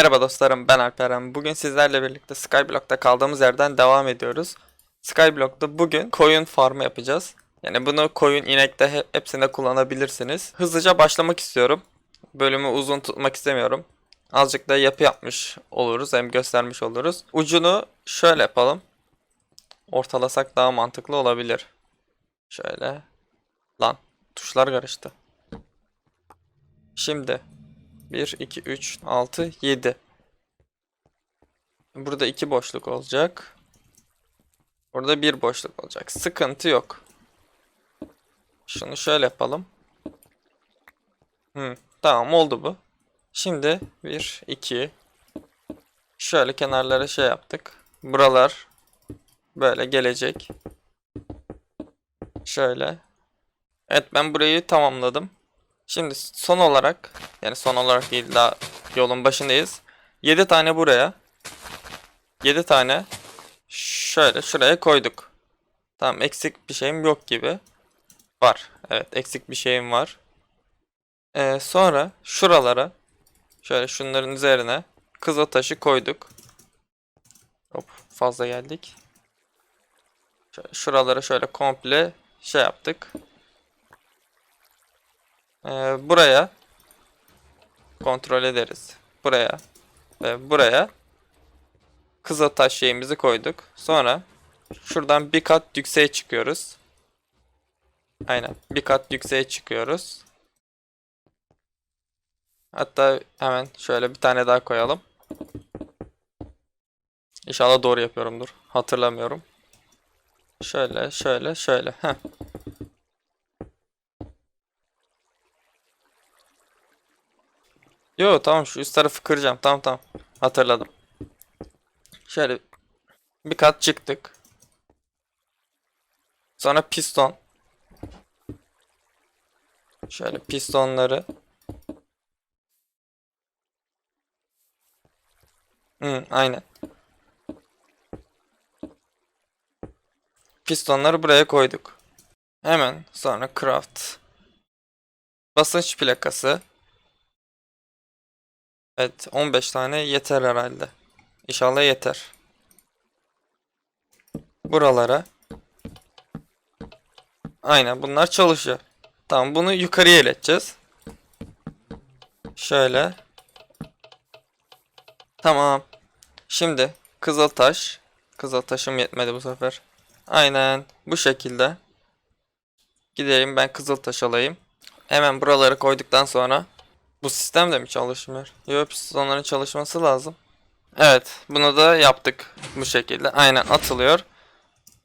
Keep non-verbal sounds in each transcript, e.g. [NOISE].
Merhaba dostlarım ben Alperen. Bugün sizlerle birlikte Skyblock'ta kaldığımız yerden devam ediyoruz. Skyblock'ta bugün koyun farmı yapacağız. Yani bunu koyun, inekte he- hepsinde kullanabilirsiniz. Hızlıca başlamak istiyorum. Bölümü uzun tutmak istemiyorum. Azıcık da yapı yapmış oluruz hem göstermiş oluruz. Ucunu şöyle yapalım. Ortalasak daha mantıklı olabilir. Şöyle. Lan tuşlar karıştı. Şimdi 1, 2, 3, 6, 7. Burada iki boşluk olacak. Burada bir boşluk olacak. Sıkıntı yok. Şunu şöyle yapalım. Hı, tamam oldu bu. Şimdi 1, 2. Şöyle kenarlara şey yaptık. Buralar böyle gelecek. Şöyle. Evet ben burayı tamamladım. Şimdi son olarak yani son olarak değil daha yolun başındayız. 7 tane buraya. 7 tane şöyle şuraya koyduk. Tamam eksik bir şeyim yok gibi. Var. Evet eksik bir şeyim var. Ee, sonra şuralara şöyle şunların üzerine kızıl taşı koyduk. Hop fazla geldik. Şuralara şöyle komple şey yaptık. Ee, buraya kontrol ederiz. Buraya ve buraya Kızıltaş şeyimizi koyduk. Sonra şuradan bir kat yükseğe çıkıyoruz. Aynen. Bir kat yükseğe çıkıyoruz. Hatta hemen şöyle bir tane daha koyalım. İnşallah doğru yapıyorumdur. Hatırlamıyorum. Şöyle, şöyle, şöyle. Heh. Yo tamam şu üst tarafı kıracağım. Tamam tamam. Hatırladım. Şöyle bir kat çıktık. Sonra piston. Şöyle pistonları. Hı, aynen. Pistonları buraya koyduk. Hemen sonra craft. Basınç plakası. Evet 15 tane yeter herhalde. İnşallah yeter. Buralara. Aynen bunlar çalışıyor. Tamam bunu yukarıya ileteceğiz. Şöyle. Tamam. Şimdi kızıltaş. Kızıltaşım yetmedi bu sefer. Aynen bu şekilde. Gidelim ben kızıltaş alayım. Hemen buraları koyduktan sonra bu sistem de mi çalışmıyor? Yok pistonların çalışması lazım. Evet bunu da yaptık bu şekilde. Aynen atılıyor.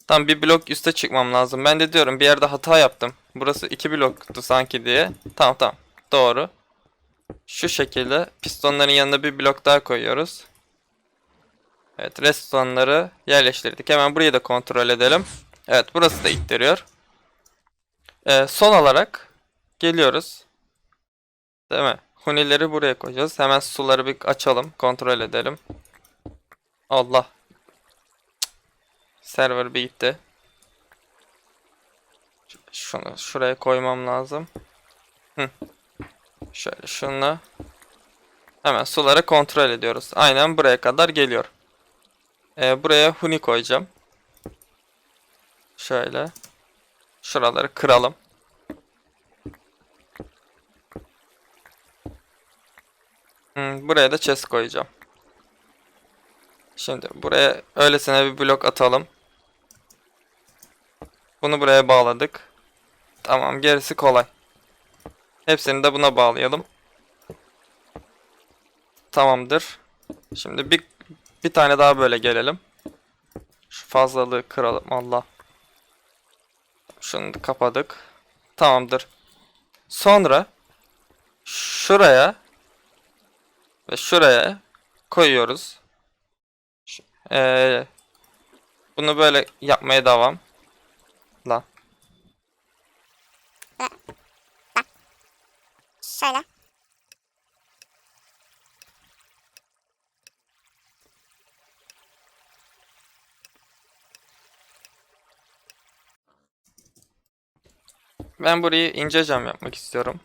Tam bir blok üste çıkmam lazım. Ben de diyorum bir yerde hata yaptım. Burası iki bloktu sanki diye. Tamam tamam doğru. Şu şekilde pistonların yanına bir blok daha koyuyoruz. Evet restonları yerleştirdik. Hemen burayı da kontrol edelim. Evet burası da ittiriyor. Ee, son olarak geliyoruz. Değil mi? Hunileri buraya koyacağız. Hemen suları bir açalım. Kontrol edelim. Allah. Server bir gitti. Şunu şuraya koymam lazım. Hı. Şöyle şunu. Hemen suları kontrol ediyoruz. Aynen buraya kadar geliyor. Ee, buraya huni koyacağım. Şöyle. Şuraları kıralım. Hmm, buraya da chest koyacağım. Şimdi buraya öylesine bir blok atalım. Bunu buraya bağladık. Tamam gerisi kolay. Hepsini de buna bağlayalım. Tamamdır. Şimdi bir, bir tane daha böyle gelelim. Şu fazlalığı kıralım Allah. Şunu kapadık. Tamamdır. Sonra şuraya ve şuraya koyuyoruz. Ee, bunu böyle yapmaya devam. Lan. Şöyle. Ben burayı ince cam yapmak istiyorum.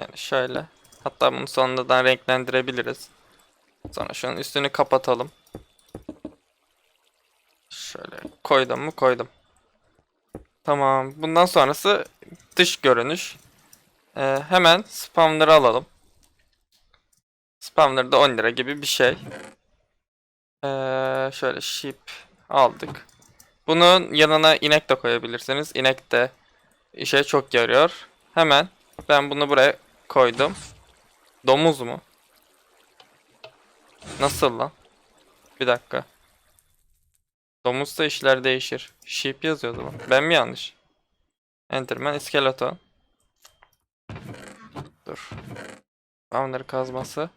Yani şöyle. Hatta bunu sonradan renklendirebiliriz. Sonra şunun üstünü kapatalım. Şöyle koydum mu koydum. Tamam. Bundan sonrası dış görünüş. Ee, hemen spawner'ı alalım. Spawner da 10 lira gibi bir şey. Ee, şöyle sheep aldık. Bunun yanına inek de koyabilirsiniz. İnek de işe çok yarıyor. Hemen ben bunu buraya koydum. Domuz mu? Nasıl lan? Bir dakika. Domuzda işler değişir. Sheep yazıyordu bu. Ben mi yanlış? Enderman iskeleton. Dur. Onları kazması.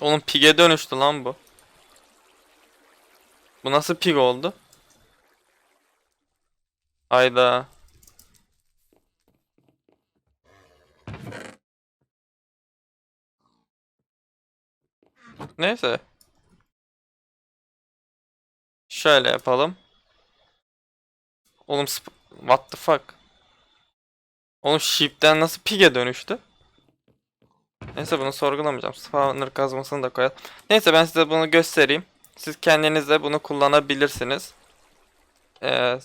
Oğlum pig'e dönüştü lan bu. Bu nasıl pig oldu? Ayda. Neyse. Şöyle yapalım. Oğlum what the fuck? Oğlum sheep'ten nasıl pig'e dönüştü? Neyse bunu sorgulamayacağım. Spawner kazmasını da koyalım. Neyse ben size bunu göstereyim. Siz kendiniz de bunu kullanabilirsiniz. Ee,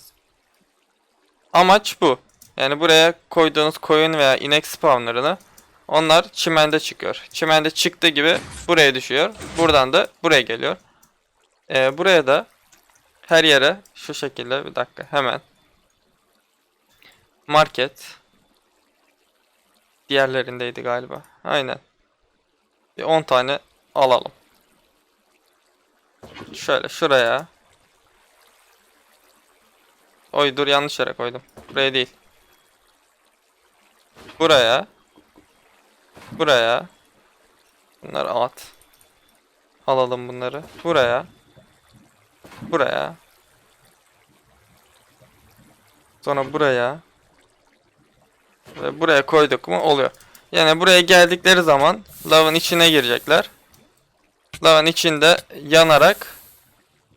amaç bu. Yani buraya koyduğunuz koyun veya inek spawnerını onlar çimende çıkıyor. Çimende çıktığı gibi buraya düşüyor. Buradan da buraya geliyor. Ee, buraya da her yere şu şekilde bir dakika hemen market diğerlerindeydi galiba. Aynen. Bir 10 tane alalım. Şöyle şuraya. Oy dur yanlış yere koydum. Buraya değil. Buraya. Buraya. Bunları at. Alalım bunları. Buraya. Buraya. Sonra buraya. Ve buraya koyduk mu oluyor. Yani buraya geldikleri zaman lavın içine girecekler. Lavın içinde yanarak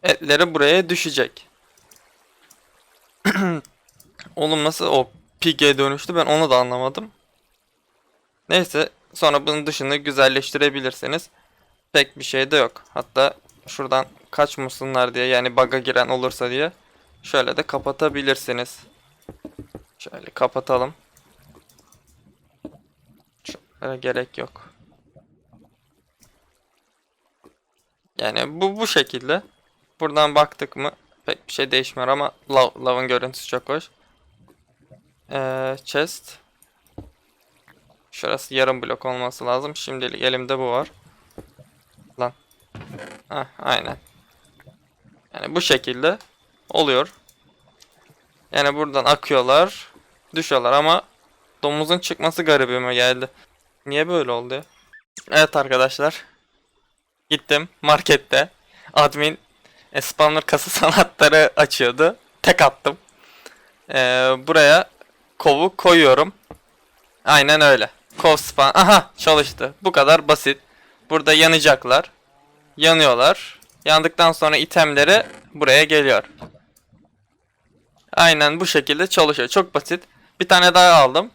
etleri buraya düşecek. [CLEARS THROAT] Oğlum nasıl o pig'e dönüştü ben onu da anlamadım. Neyse sonra bunun dışını güzelleştirebilirsiniz. Pek bir şey de yok. Hatta şuradan kaçmasınlar diye yani bug'a giren olursa diye şöyle de kapatabilirsiniz. Şöyle kapatalım. Şöyle gerek yok. Yani bu bu şekilde. Buradan baktık mı pek bir şey değişmiyor ama lav, lavın görüntüsü çok hoş. Ee, chest. Şurası yarım blok olması lazım. Şimdilik elimde bu var. Lan. Heh, aynen. Yani bu şekilde oluyor. Yani buradan akıyorlar. Düşüyorlar ama domuzun çıkması garibime geldi. Niye böyle oldu? Evet arkadaşlar. Gittim markette. Admin e, spawner kasa [LAUGHS] sanatları açıyordu. Tek attım. Ee, buraya kovu koyuyorum. Aynen öyle. Kov spawn. Aha çalıştı. Bu kadar basit. Burada yanacaklar. Yanıyorlar. Yandıktan sonra itemleri buraya geliyor. Aynen bu şekilde çalışıyor. Çok basit. Bir tane daha aldım.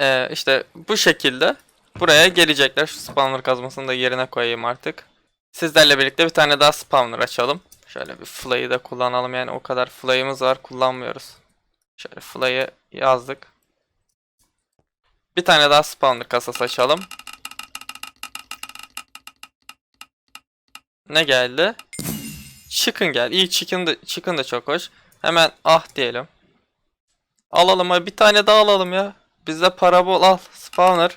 Ee, işte bu şekilde buraya gelecekler. Şu spawner kazmasını da yerine koyayım artık. Sizlerle birlikte bir tane daha spawner açalım. Şöyle bir fly'ı da kullanalım. Yani o kadar fly'ımız var kullanmıyoruz. Şöyle fly'ı yazdık. Bir tane daha spawner kasası açalım. Ne geldi? Chicken geldi. İyi chicken de, chicken da çok hoş. Hemen ah diyelim. Alalım abi bir tane daha alalım ya. Bizde para bol al spawner.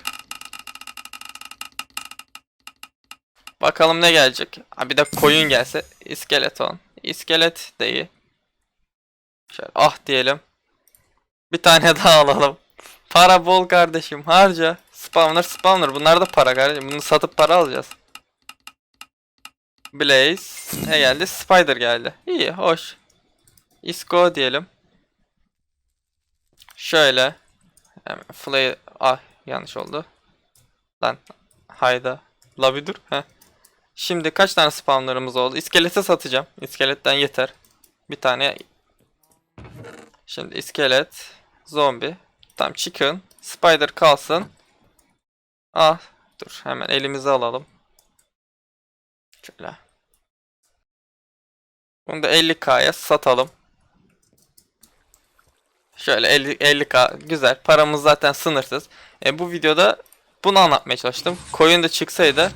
Bakalım ne gelecek. Ha bir de koyun gelse. İskeleton. İskelet de iyi. Şöyle ah diyelim. Bir tane [LAUGHS] daha alalım. Para bol kardeşim harca. Spawner spawner bunlar da para kardeşim. Bunu satıp para alacağız. Blaze. Ne geldi? Spider geldi. İyi hoş. Isco diyelim. Şöyle. Hemen. Ah yanlış oldu. Lan. Hayda. La bir dur. Heh. Şimdi kaç tane spawnlarımız oldu? İskelete satacağım. İskeletten yeter. Bir tane Şimdi iskelet, zombi, tam chicken, spider kalsın. Ah, dur hemen elimize alalım. Şöyle. Bunu da 50k'ya satalım. Şöyle 50 50k güzel. Paramız zaten sınırsız. E, bu videoda bunu anlatmaya çalıştım. Koyun da çıksaydı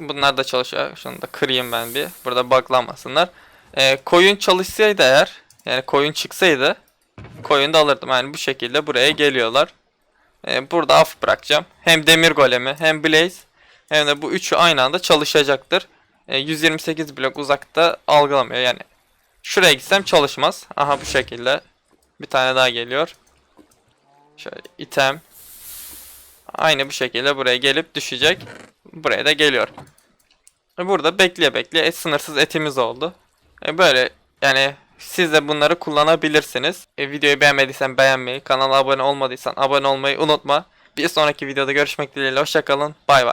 Bunlar da çalışıyor. Şunu da kırayım ben bir. Burada buglanmasınlar. E, koyun çalışsaydı eğer yani koyun çıksaydı koyun da alırdım. Yani bu şekilde buraya geliyorlar. E, burada af bırakacağım. Hem demir golemi hem blaze hem de bu üçü aynı anda çalışacaktır. E, 128 blok uzakta algılamıyor yani. Şuraya gitsem çalışmaz. Aha bu şekilde. Bir tane daha geliyor. Şöyle item. Aynı bu şekilde buraya gelip düşecek. Buraya da geliyor. E, Burada bekleye bekleye sınırsız etimiz oldu. E, Böyle yani siz de bunları kullanabilirsiniz. E, videoyu beğenmediysen beğenmeyi, kanala abone olmadıysan abone olmayı unutma. Bir sonraki videoda görüşmek dileğiyle. Hoşçakalın. Bay bay.